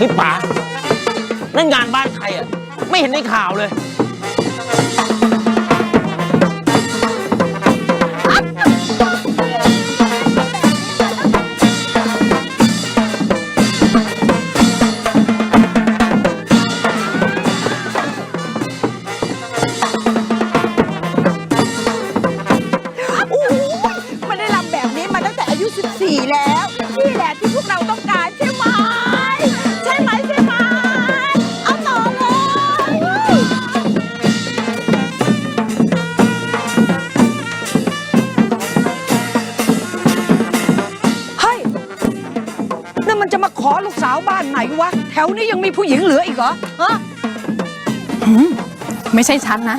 พี่ป๋านั่นงานบ้านใครอะ ไม่เห็นในข่าวเลย ขอลูกสาวบ้านไหนวะ แถวนี้ยังมีผู้หญิงเหลืออีกเหรอฮะ ไม่ใช่ฉันนะ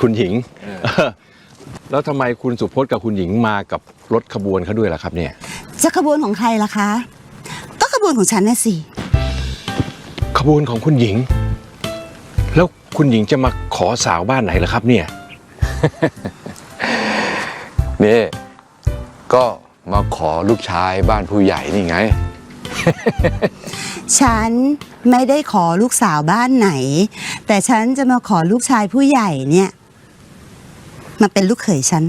คุณหญิง แล้วทำไมคุณสุพจน์กับคุณหญิงมากับรถขบวนเขาด้วยล่ะครับเนี่ย จะขบวนของใครล่ะคะ ก็ขบวนของฉันน่ะสิขบวนของคุณหญิง แล้วคุณหญิงจะมาขอสาวบ้านไหนล่ะครับเนี่ย นี่ก็มาขอลูกชายบ้านผู้ใหญ่นี่ไง ฉันไม่ได้ขอลูกสาวบ้านไหน แต่ฉันจะมาขอลูกชายผู้ใหญ่เนี่ย มาเป็นลูกเขยฉัน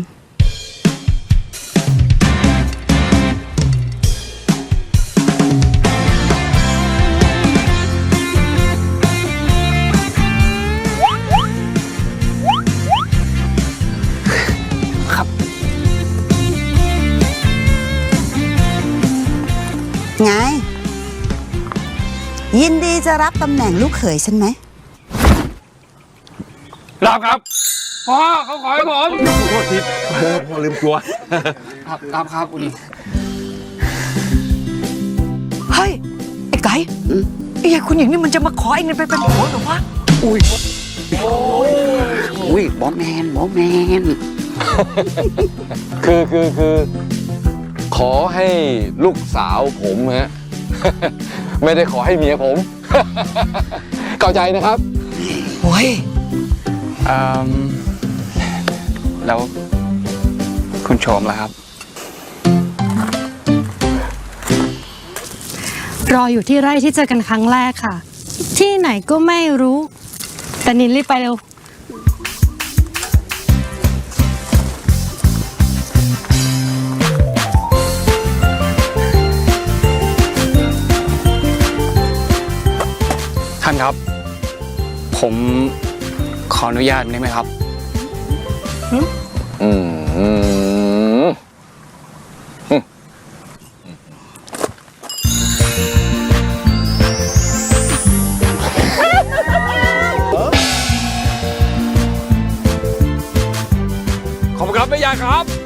ไง ยินดีจะรับตำแหน่งลูกเขยฉันไหม รับครับ พ่อเขาขอให้ผมโทษทีพ่อพ่อลืมตัว ครับครับครับคุณเฮ้ย ไอ้ไก่ไอ้ยายคุณหญิงนี่มันจะมาขอไอ้เงินไปเป็นผัวเหรือวะอุ้ยบอมแมนบอมแมนคือคือคือขอให้ลูกสาวผมฮะ ไม่ได้ขอให้เมียผม เข้าใจนะครับโอ้ย แล้วคุณโชมล่ะครับ รออยู่ที่ไร่ที่เจอกันครั้งแรกค่ะ ที่ไหนก็ไม่รู้ แต่นินรีบไปเร็ว ท่านครับ ผมข ออนุญาตได้ไหมครับ อืมขอบคุณครับแม่ยายครับ